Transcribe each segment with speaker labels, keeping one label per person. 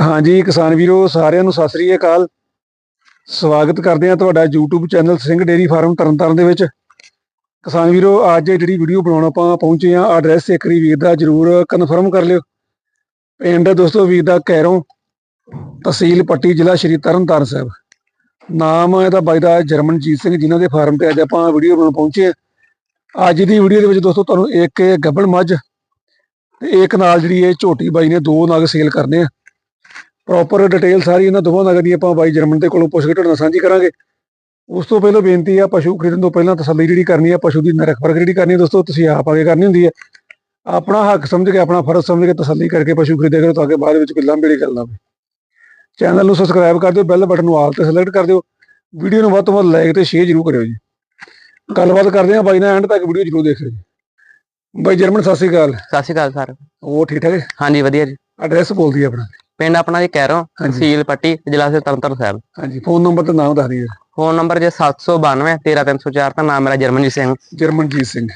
Speaker 1: ਹਾਂਜੀ, ਕਿਸਾਨ ਵੀਰੋ, ਸਾਰਿਆਂ ਨੂੰ ਸਤਿ ਸ੍ਰੀ ਅਕਾਲ। ਸਵਾਗਤ ਕਰਦੇ ਹਾਂ ਤੁਹਾਡਾ YouTube channel Singh dairy farm Tarn Taran ਦੇ ਵਿੱਚ। ਕਿਸਾਨ ਵੀਰੋ, ਅੱਜ ਜਿਹੜੀ ਵੀਡੀਓ ਬਣਾਉਣ ਆਪਾਂ ਪਹੁੰਚੇ ਆ ਐਡਰੈਸ ਇੱਕ ਵੀਰ ਦਾ ਜਰੂਰ ਕਨਫਰਮ ਕਰ ਲਿਓ। ਪਿੰਡ ਦੋਸਤੋ, ਵੀਰ ਦਾ ਕੈਰੋਂ ਤਹਿਸੀਲ ਪੱਟੀ ਜ਼ਿਲ੍ਹਾ ਸ਼੍ਰੀ ਤਰਨਤਾਰਨ ਸਾਹਿਬ। ਨਾਮ ਇਹਦਾ ਬਾਈ ਦਾ ਜਰਮਨਜੀਤ ਸਿੰਘ, ਜਿਨ੍ਹਾਂ ਦੇ ਫਾਰਮ ਤੇ ਅੱਜ ਆਪਾਂ ਵੀਡੀਓ ਬਣਾਉਣ ਪਹੁੰਚੇ ਆ ਅੱਜ ਦੀ ਵੀਡੀਓ ਦੇ ਵਿੱਚ ਦੋਸਤੋ, ਤੁਹਾਨੂੰ ਇੱਕ ਗੱਬਣ ਮੱਝ ਤੇ ਇੱਕ ਨਾਲ ਜਿਹੜੀ ਇਹ ਝੋਟੀ ਬਾਈ ਨੇ ਦੋ ਨਗ ਸੇਲ ਕਰਨੇ ਆ। ਪ੍ਰੋਪਰ ਡਿਟੇਲ ਸਾਰੀ ਇਹਨਾਂ ਦੋਵਾਂ ਨਗਰ ਦੀ ਆਪਾਂ ਬਾਈ ਜਰਮਨ ਦੇ ਕੋਲੋਂ ਪੁੱਛ ਕੇ ਤੁਹਾਡੇ ਸਾਂਝੀ ਕਰਾਂਗੇ। ਉਸ ਤੋਂ ਪਹਿਲਾਂ ਬੇਨਤੀ ਆ ਪਸ਼ੂ ਖਰੀਦਣ ਤੋਂ ਪਹਿਲਾਂ ਤਸੱਲੀ ਜਿਹੜੀ ਕਰਨੀ ਆ ਪਸ਼ੂ ਦੀ ਨਰਖ ਪਰਖ ਜਿਹੜੀ ਕਰਨੀ ਆ ਦੋਸਤੋ ਤੁਸੀਂ ਆਪ ਆਗੇ ਕਰਨੀ ਹੁੰਦੀ ਹੈ ਆਪਣਾ ਹੱਕ ਸਮਝ ਕੇ ਆਪਣਾ ਫਰਜ਼ ਸਮਝ ਕੇ ਤਸੱਲੀ ਕਰਕੇ ਪਸ਼ੂ ਖਰੀਦਿਆ ਕਰੋ ਤਾਂ ਕਿ ਬਾਅਦ ਵਿੱਚ ਕੋਈ ਲੰਬੇੜੀ ਗੱਲ ਨਾ ਹੋਵੇ। ਚੈਨਲ ਨੂੰ ਸਬਸਕ੍ਰਾਈਬ ਕਰ ਦਿਓ ਬੈਲ ਬਟਨ ਨੂੰ ਆਲ ਤੇ ਸਿਲੈਕਟ ਕਰ ਦਿਓ। ਵੀਡੀਓ ਨੂੰ ਵੱਧ ਤੋਂ ਵੱਧ ਲਾਈਕ ਤੇ ਸ਼ੇਅਰ ਜ਼ਰੂਰ ਕਰਿਓ ਜੀ। ਗੱਲਬਾਤ ਕਰਦੇ ਆ ਬਾਈ ਨਾਲ ਐਂਡ ਤੱਕ ਵੀਡੀਓ ਜ਼ਰੂਰ ਦੇਖਿਓ ਜੀ। ਬਾਈ ਜਰਮਨ ਸਤਿ ਸ਼੍ਰੀ ਅਕਾਲ।
Speaker 2: ਸਤਿ ਸ਼੍ਰੀ ਅਕਾਲ ਸਰ।
Speaker 1: ਉਹ ਠੀਕ ਠਾਕ ਹੈ?
Speaker 2: ਹਾਂਜੀ ਵਧੀਆ ਜੀ।
Speaker 1: ਐਡਰੈਸ ਬੋਲਦੀ ਆਪਣਾ।
Speaker 2: ਪਿੰਡ ਆਪਣਾ ਜੀ ਕੈਰੋ ਤਹਿਸੀਲ ਪੱਟੀ ਜ਼ਿਲ੍ਹਾ ਸੇ ਤਰਨਤਾਰਨ ਸਾਹਿਬ।
Speaker 1: ਹਾਂਜੀ ਫੋਨ ਨੰਬਰ ਤੇ ਨਾਮ ਦੱਸ ਦਿਓ।
Speaker 2: ਫੋਨ ਨੰਬਰ ਜੇ 792 13304 ਤਾਂ ਨਾਮ ਮੇਰਾ ਜਰਮਨਜੀਤ ਸਿੰਘ।
Speaker 1: ਜਰਮਨਜੀਤ ਸਿੰਘ।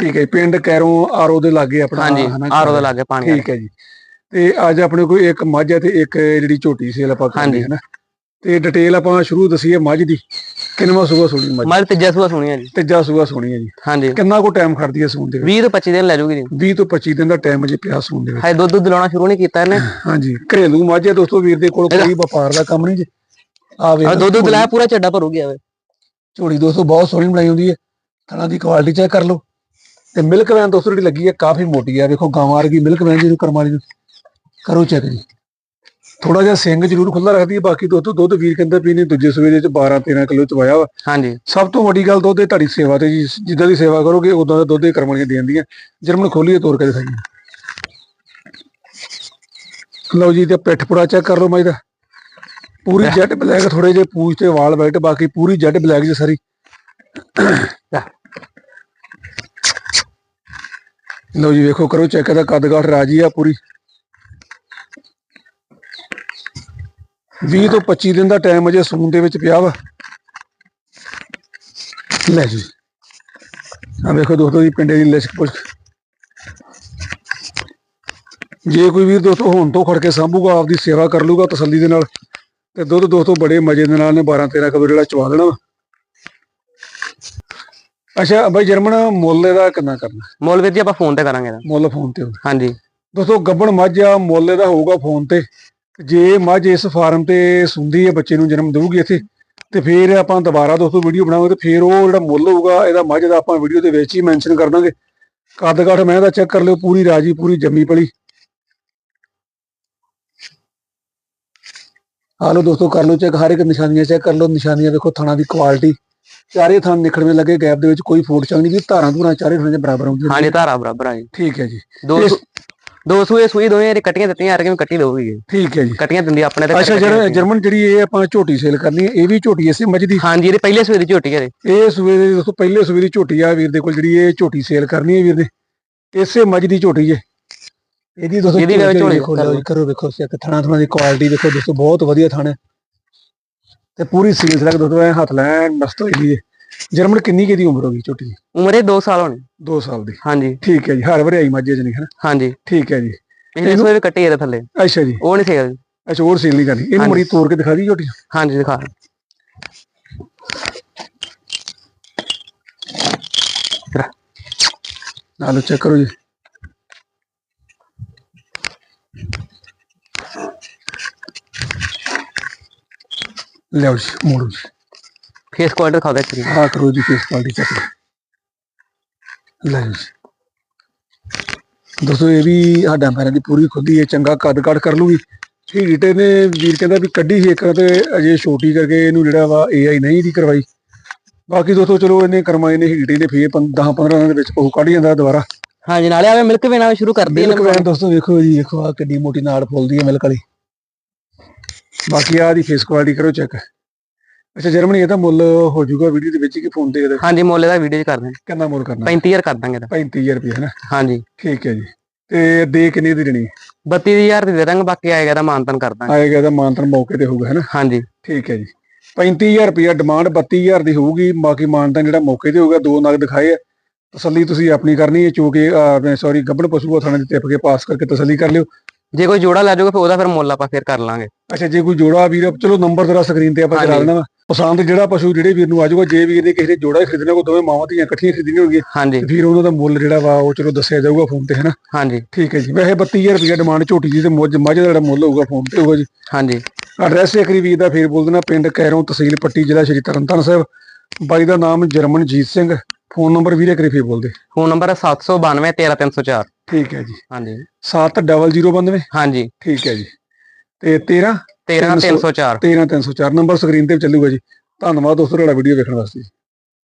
Speaker 1: ਠੀਕ ਹੈ ਪਿੰਡ ਕੈਰੋਂ ਆਰੋ ਦੇ ਲਾਗੇ ਆਪਣਾ
Speaker 2: ਹਾਂਜੀ
Speaker 1: ਹਨਾ
Speaker 2: ਆਰੋ ਦੇ ਲਾਗੇ ਪਾਣੀ
Speaker 1: ਠੀਕ ਹੈ ਜੀ। ਤੇ ਅੱਜ ਆਪਣੇ ਕੋਲ ਇੱਕ ਮੱਝ ਹੈ ਤੇ ਇੱਕ ਜਿਹੜੀ ਝੋਟੀ ਸੇਲ ਆਪਾਂ ਕਰਦੇ
Speaker 2: ਹਾਂਜੀ।
Speaker 1: ਹਾਂ ਨਾ ਤੇ ਡਿਟੇਲ ਆਪਾਂ ਸ਼ੁਰੂ ਦਸੀਏ ਮੱਝ ਦੀ। ਕਿੰਨਵਾਂ ਸੂਆ ਸੋਣੀ ਮੱਝ?
Speaker 2: ਮਰ ਤੀਜਾ ਸੂਆ ਸੁਣੀ ਹੈ ਜੀ।
Speaker 1: ਤੀਜਾ ਸੂਆ ਸੋਣੀ ਹੈ ਜੀ।
Speaker 2: ਹਾਂਜੀ।
Speaker 1: ਕਿੰਨਾ ਕੋ ਟਾਈਮ ਖੜਦੀ ਹੈ ਸੂਣ ਦੇ ਵਿੱਚ?
Speaker 2: 20 ਤੋਂ 25 ਦਿਨ ਲੈ ਜੂਗੀ ਜੀ।
Speaker 1: 20 ਤੋਂ 25 ਦਿਨ ਦਾ ਟਾਈਮ ਅਜੇ ਪਿਆ ਸੂਣ ਦੇ ਵਿੱਚ।
Speaker 2: ਹਾਏ ਦੁੱਧ ਦੁੱਧ ਲਾਉਣਾ ਸ਼ੁਰੂ ਨਹੀਂ ਕੀਤਾ ਇਹਨੇ।
Speaker 1: ਹਾਂਜੀ। ਘਰੇਲੂ ਮੱਝ ਹੈ ਦੋਸਤੋ ਵੀਰ ਦੇ ਕੋਲ ਕੋਈ ਵਪਾਰ ਦਾ ਕੰਮ ਨਹੀਂ ਜੀ। ਆ
Speaker 2: ਹਾਏ ਦੁੱਧ ਦੁੱਧ ਲਾਇਆ ਪੂਰਾ ਚੱਡਾ ਭਰੂਗੀ ਆਵੇ।
Speaker 1: ਝੋਲੀ ਦੋਸਤੋ ਬਹੁਤ ਸੋਹਣੀ ਬਣਾਈ ਹੁੰਦੀ ਹੈ। ਥਣਾ ਦੀ ਕੁਆਲਿਟੀ ਚੈੱਕ ਕਰ ਲਓ। ਤੇ ਮਿਲਕ ਵੈਨ ਦੋਸਤੋ ਜਿਹੜੀ ਲੱਗੀ ਹੈ ਕਾਫੀ ਮੋਟੀ ਹੈ। ਵੇਖੋ ਗਾਵਾਂ ਵਰਗੀ ਮਿਲਕ ਵੈਨ ਜਿਹਨੂੰ ਕਰਮ ਵਾਲੀ ਨੂੰ ਕਰੋ ਚੈੱਕ ਜੀ। ਥੋੜਾ ਜਿਹਾ ਸਿੰਘ ਜ਼ਰੂਰ ਖੁੱਲਾ ਰੱਖਦੀ ਹੈ ਬਾਕੀ ਦੁੱਧ ਦੁੱਧ ਵੀਰ ਕਹਿੰਦਾ ਪੀਣੀ ਦੂਜੇ ਸੂਏ ਦੇ ਵਿੱਚ 12 13 ਕਿਲੋ ਚ ਵਾਇਆ ਵਾ।
Speaker 2: ਹਾਂਜੀ।
Speaker 1: ਸਭ ਤੋਂ ਵੱਡੀ ਗੱਲ ਦੁੱਧ ਦੀ ਤੁਹਾਡੀ ਸੇਵਾ ਤੇ ਜੀ ਜਿੱਦਾਂ ਦੀ ਸੇਵਾ ਕਰੋਗੇ ਉਦਾਂ ਦਾ ਦੁੱਧ ਦੀ ਕਰਮ ਵਾਲੀਆਂ ਦੇ ਦਿੰਦੀਆਂ ਜਰਮਨ ਖੋਲੀਏ ਤੋੜ ਕੇ ਦਿਖਾਈਏ। ਲਓ ਜੀ ਤੇ ਪਿੱਠ ਪੁੜਾ ਚੈੱਕ ਕਰ ਲਓ ਮਾਈ ਦਾ। ਪੂਰੀ ਜੈਟ ਬਲੈਕ ਥੋੜੇ ਜਿਹੇ ਪੂਛ ਤੇ ਵਾਲ ਵਾਈਟ ਬਾਕੀ ਪੂਰੀ ਜੈਟ ਬਲੈਕ ਜੀ ਸਾਰੀ। ਲਓ ਜੀ ਵੇਖੋ ਕਰੋ ਚੈੱਕ ਦਾ ਕੱਦ ਕਾਠ ਰਾਜੀ ਆ ਪੂਰੀ। 20 ਤੋਂ 25 ਦਿਨ ਦਾ ਟਾਈਮ ਅਜੇ ਸੂਣ ਦੇ ਵਿੱਚ ਪਿਆ ਵਾ। ਲੈ ਜੀ। ਆ ਵੇਖੋ ਦੋਸਤੋ ਜੀ ਪਿੰਡੇ ਦੀ ਲਿਸ਼ਕ ਪੁਸ਼ਕ। ਜੇ ਕੋਈ ਵੀਰ ਦੋਸਤੋ ਹੁਣ ਤੋਂ ਖੜ ਕੇ ਸਾਂਭੂਗਾ ਆਪਦੀ ਸੇਵਾ ਕਰ ਲੂਗਾ ਤਸੱਲੀ ਦੇ ਨਾਲ ਤੇ ਦੁੱਧ ਦੋਸਤੋ ਬੜੇ ਮਜ਼ੇ ਦੇ ਨਾਲ ਨੇ 12 13 ਕਿਲੋ ਜਿਹੜਾ ਚਵਾ ਦੇਣਾ। ਅੱਛਾ ਬਾਈ ਜਰਮਨ ਮੁੱਲ ਇਹਦਾ ਕਿੰਨਾ ਕਰਨਾ?
Speaker 2: ਮੁੱਲ ਵੀਰ ਜੀ ਆਪਾਂ ਫੋਨ ਤੇ ਕਰਾਂਗੇ।
Speaker 1: ਮੁੱਲ ਫੋਨ ਤੇ
Speaker 2: ਹਾਂਜੀ।
Speaker 1: ਦੋਸਤੋ ਗੱਬਣ ਮੱਝ ਆ ਮੁੱਲ ਇਹਦਾ ਹੋਊਗਾ ਫੋਨ ਤੇ। ਜੇ ਮੱਝ ਇਸ ਫਾਰਮ ਤੇ ਸੁੰਦੀ ਹੈ ਬੱਚੇ ਨੂੰ ਜਨਮ ਦੇਊਗੀ ਇੱਥੇ ਤੇ ਫਿਰ ਆਪਾਂ ਦੁਬਾਰਾ ਦੋਸਤੋ ਵੀਡੀਓ ਬਣਾਵਾਂਗੇ ਤੇ ਫਿਰ ਉਹ ਜਿਹੜਾ ਮੁੱਲ ਹੋਊਗਾ ਇਹਦਾ ਮੱਝ ਦਾ ਆਪਾਂ ਵੀਡੀਓ ਦੇ ਵਿੱਚ ਹੀ ਮੈਂਸ਼ਨ ਕਰ ਦਾਂਗੇ। ਕੱਦ ਕਾਠ ਮੈਂ ਦਾ ਚੈੱਕ ਕਰ ਲਿਓ ਪੂਰੀ ਰਾਜੀ ਪੂਰੀ ਜੰਮੀ ਪਲੀ। ਲਓ ਦੋਸਤੋ ਕਰ ਲਓ ਚੈੱਕ ਹਰ ਇੱਕ ਨਿਸ਼ਾਨੀਆਂ ਚੈੱਕ ਕਰ ਲਓ ਨਿਸ਼ਾਨੀਆਂ ਵੇਖੋ ਥਣਾ ਦੀ ਕੁਆਲਿਟੀ ਚਾਰੇ ਥਣ ਨਿਕਲਵੇਂ ਲੱਗੇ ਗੈਪ ਦੇ ਵਿੱਚ ਕੋਈ ਫੋਟ ਚੰਗ ਨਹੀਂ ਵੀ ਧਾਰਾਂ ਧੂਰਾਂ ਚਾਰੇ ਥਾਂ ਦੇ ਬਰਾਬਰ ਆਉਂਦੀਆਂ
Speaker 2: ਹਾਂਜੀ ਧਾਰਾ ਬਰਾਬਰ ਆ ਜੀ
Speaker 1: ਠੀਕ ਹੈ ਜੀ।
Speaker 2: ਦੋ
Speaker 1: ਇਸ-
Speaker 2: ਦੋ ਸੂਏ ਸੂਈ ਦੋਵੇਂ ਇਹਦੀ ਕੱਟੀਆਂ ਦਿੱਤੀਆਂ ਯਾਰ ਕਿਵੇਂ ਕੱਟੀ ਦਊਗੀ
Speaker 1: ਠੀਕ ਹੈ ਜੀ।
Speaker 2: ਕੱਟੀਆਂ ਦਿੰਦੀ ਆਪਣੇ ਤੇ
Speaker 1: ਅੱਛਾ ਜਿਹੜਾ। ਜਰਮਨ ਜਿਹੜੀ ਇਹ ਆਪਾਂ ਝੋਟੀ ਸੇਲ ਕਰਨੀ ਹੈ ਇਹ ਵੀ ਝੋਟੀ ਇਸੇ ਮੱਝ ਦੀ?
Speaker 2: ਹਾਂਜੀ ਇਹਦੇ ਪਹਿਲੇ ਸੂਏ ਦੀ ਝੋਟੀ ਹੈ ਇਹ।
Speaker 1: ਸੂਏ ਦੇ ਦੋਸਤੋ ਪਹਿਲੇ ਸੂਏ ਦੀ ਝੋਟੀ ਆ ਵੀਰ ਦੇ ਕੋਲ ਜਿਹੜੀ ਇਹ ਝੋਟੀ ਸੇਲ ਕਰਨੀ ਹੈ ਵੀਰ ਦੇ। ਇਸੇ ਮੱਝ ਦੀ ਝੋਟੀ ਜੇ ਇਹਦੀ ਦੋਸਤੋ
Speaker 2: ਇਹਦੀ ਝੋਲੀ
Speaker 1: ਦੇਖੋ ਲਓ ਜੀ, ਕਰੋ ਵੇਖੋ ਸਿੱਕ ਥਣਾ ਥਣਾ ਦੀ ਕੁਆਲਿਟੀ ਦੇਖੋ ਦੋਸਤੋ ਬਹੁਤ ਵਧੀਆ ਥਾਣਾ ਤੇ ਪੂਰੀ ਸੀਲ ਸਲਕ ਦੋਸਤੋ ਐ ਹੱਥ ਲੈਣ ਮਸਤ ਹੋਈ ਦੀ ਜਰਮਨ ਕਿੰਨੀ ਕੁ ਦੀ ਉਮਰ ਹੋ ਗਈ ਝੋਟੀ ਦੀ
Speaker 2: ਉਮਰ ਇਹ 2 ਸਾਲ ਹੋਣੀ।
Speaker 1: 2 ਸਾਲ ਦੀ।
Speaker 2: ਹਾਂਜੀ।
Speaker 1: ਠੀਕ ਹੈ ਜੀ ਹਰ ਵਾਰੀ ਆਈ ਮੱਝੇ ਜਣੀ ਹੈ ਨਾ?
Speaker 2: ਹਾਂਜੀ।
Speaker 1: ਠੀਕ ਹੈ ਜੀ।
Speaker 2: ਪਿਛਲੇ ਸੂਏ ਵੀ ਕੱਟੀ ਇਹਦੇ ਥੱਲੇ।
Speaker 1: ਅੱਛਾ ਜੀ।
Speaker 2: ਉਹ ਨਹੀਂ ਸੇਲ
Speaker 1: ਅੱਛਾ ਹੋਰ ਸੇਲ ਨਹੀਂ ਕਰਨੀ। ਇਹਨੂੰ
Speaker 2: ਹਾਂਜੀ।
Speaker 1: ਮਰੀ ਤੋੜ ਕੇ ਦਿਖਾ ਦੀ ਝੋਟੀ
Speaker 2: ਹਾਂਜੀ ਦਿਖਾ
Speaker 1: ਨਾਲ ਚੈੱਕ ਕਰੋ ਜੀ। ਲਿਆਓ ਜੀ ਮੋੜੋ ਜੀ।
Speaker 2: ਕੁਆਲਿਟੀ ਦਿਖਾ ਦੇ ਚਰੀ
Speaker 1: ਆ ਕਰੋ ਜੀ ਫੇਸ ਕੁਆਲਿਟੀ ਚੈੱਕ ਲੈ ਜੀ। ਦੋਸਤੋ ਇਹ ਵੀ ਸਾਡਾ ਪੈਰਾਂ ਦੀ ਪੂਰੀ ਖੁੱਦੀ ਹੈ ਚੰਗਾ ਕੱਦ ਕੱਟ ਕਰ ਲੂਗੀ ਹੀਟ ਨੇ ਵੀਰ ਕਹਿੰਦਾ ਵੀ ਕੱਢੀ ਸੀ ਇੱਕ ਤੇ ਅਜੇ ਛੋਟੀ ਕਰਕੇ ਇਹਨੂੰ ਜਿਹੜਾ ਵਾ ਏਆਈ ਨਹੀਂ ਦੀ ਕਰਵਾਈ। ਬਾਕੀ ਦੋਸਤੋ ਚਲੋ ਇਹਨੇ ਕਰਮਾਈ ਨੇ ਹੀਟ ਨੇ ਫੇਰ 10 15 ਦਿਨਾਂ ਦੇ ਵਿੱਚ ਉਹ ਕੱਢ ਜਾਂਦਾ ਦੁਬਾਰਾ।
Speaker 2: ਹਾਂਜੀ ਨਾਲੇ ਆਵੇ ਮਿਲਕ ਪੀਣਾ ਸ਼ੁਰੂ ਕਰਦੀ
Speaker 1: ਮਿਲਕ ਵੈਨ ਦੋਸਤੋ ਵੇਖੋ ਜੀ ਵੇਖੋ ਆ ਕਿੰਨੀ ਮੋਟੀ ਨਾੜ ਫੁੱਲਦੀ ਹੈ ਮਿਲਕ ਵਾਲੀ। ਬਾਕੀ ਆ ਦੀ ਫੇਸ ਕੁਆਲਿਟੀ ਕਰੋ ਚੈੱਕ ਅੱਛਾ ਜਰਮਨੀ ਇਹਦਾ ਮੁੱਲ ਹੋ ਜਾਊਗਾ ਵੀਡੀਓ ਦੇ ਵਿੱਚ ਕਿ ਫੋਨ ਤੇ ਇਹਦਾ?
Speaker 2: ਹਾਂਜੀ ਮੁੱਲ ਦਾ ਵੀਡੀਓ ਚ ਕਰਦੇ
Speaker 1: ਕਿੰਨਾ ਮੁੱਲ ਕਰਨਾ?
Speaker 2: 35000 ਕਰ ਦਾਂਗੇ ਇਹਦਾ।
Speaker 1: 35000 ਰੁਪਏ ਹੈ ਨਾ
Speaker 2: ਹਾਂਜੀ।
Speaker 1: ਠੀਕ ਹੈ ਜੀ। ਤੇ ਦੇ ਕਿੰਨੀ ਦੀ ਦੇਣੀ?
Speaker 2: 32000 ਦੀ ਦੇ ਦਾਂਗੇ ਬਾਕੀ ਆਏਗਾ ਤਾਂ ਮਾਨਤਨ ਕਰ ਦਾਂਗੇ।
Speaker 1: ਆਏਗਾ ਤਾਂ ਮਾਨਤਨ ਮੌਕੇ ਤੇ ਹੋਊਗਾ ਹੈ ਨਾ
Speaker 2: ਹਾਂਜੀ।
Speaker 1: ਠੀਕ ਹੈ ਜੀ। 35000 ਰੁਪਏ ਡਿਮਾਂਡ 32000 ਦੀ ਹੋਊਗੀ ਬਾਕੀ ਮਾਨਤਨ ਜਿਹੜਾ ਮੌਕੇ ਤੇ ਹੋਊਗਾ ਦੋ ਨਗ ਦਿਖਾਏ ਤਸੱਲੀ ਤੁਸੀਂ ਆਪਣੀ ਕਰਨੀ ਹੈ ਚੂਕੇ ਸੌਰੀ ਗੱਬੜ ਪਸ਼ੂ ਆ ਥਾਣੇ ਦੇ ਟਿਪ ਕੇ ਪਾਸ ਕਰਕੇ ਤਸੱਲੀ ਕਰ ਲਿਓ।
Speaker 2: ਜੇ ਕੋਈ ਜੋੜਾ ਲੈ ਜਾਊਗਾ ਫਿਰ ਉਹਦਾ ਫਿਰ ਮੁੱਲ ਆਪਾਂ ਫਿਰ ਕਰ ਲਾਂਗੇ।
Speaker 1: ਅੱਛਾ ਜੇ ਕੋਈ ਜੋੜਾ ਵੀਰ ਚਲੋ ਨੰਬਰ ਤੇਰਾ ਸਕਰੀਨ ਤੇ ਆਪਾਂ ਚਲਾ
Speaker 2: ਹਾਂਜੀ।
Speaker 1: ਪਸੰਦ ਜਿਹੜਾ ਪਸ਼ੂ ਜਿਹੜੇ ਵੀਰ ਨੂੰ ਆ ਜਾਊਗਾ ਜੇ ਵੀਰ ਨੇ ਕਿਸੇ ਨੇ ਜੋੜਾ ਹੀ ਖਰੀਦਣਾ ਕੋ ਦੋਵੇਂ ਮਾਵਾਂ ਧੀਆਂ ਇਕੱਠੀਆਂ ਖਰੀਦਣੀਆਂ ਹੋਣਗੀਆਂ।
Speaker 2: ਹਾਂਜੀ।
Speaker 1: ਫਿਰ ਉਹਨਾਂ ਦਾ ਮੁੱਲ ਜਿਹੜਾ ਵਾ ਉਹ ਚਲੋ ਦੱਸਿਆ ਜਾਊਗਾ ਫੋਨ ਤੇ ਹਨਾ?
Speaker 2: ਹਾਂਜੀ।
Speaker 1: ਠੀਕ ਹੈ ਜੀ। ਵੈਸੇ 32000 ਰੁਪਏ ਡਿਮਾਂਡ ਝੋਟੀ ਦੀ ਤੇ ਮੁੱਝ ਮੱਝ ਦਾ ਜਿਹੜਾ ਮੁੱਲ ਹੋਊਗਾ ਫੋਨ ਤੇ ਹੋਊਗਾ ਜੀ।
Speaker 2: ਹਾਂਜੀ।
Speaker 1: ਐਡਰੈਸ ਇੱਕ ਵਾਰੀ ਵੀਰ ਦਾ ਫੇਰ ਬੋਲ ਦੇਣਾ ਪਿੰਡ ਕੈਰੋਂ ਤਹਿਸੀਲ ਪੱਟੀ ਜ਼ਿਲ੍ਹਾ ਸ਼੍ਰੀ ਤਰਨਤਾਰਨ ਸਾਹਿਬ। ਬਾਈ ਦਾ ਨਾਮ ਜਰਮਨਜੀਤ ਸਿੰਘ ਫੋਨ ਨੰਬਰ ਵੀਰੇ ਕਰੀ ਫੇਰ ਬੋਲਦੇ
Speaker 2: ਫੋਨ ਨੰਬਰ ਹੈ 792 13304
Speaker 1: ਠੀਕ ਹੈ ਜੀ।
Speaker 2: ਹਾਂਜੀ।
Speaker 1: 7092
Speaker 2: ਹਾਂਜੀ।
Speaker 1: ਠੀਕ ਹੈ ਜੀ। ਤੇ 13
Speaker 2: 13304
Speaker 1: 13304 ਨੰਬਰ ਸਕਰੀਨ ਤੇ ਚੱਲੂਗਾ ਜੀ। ਧੰਨਵਾਦ ਦੋਸਤੋ ਤੁਹਾਡਾ ਵੀਡੀਓ ਵੇਖਣ ਵਾਸਤੇ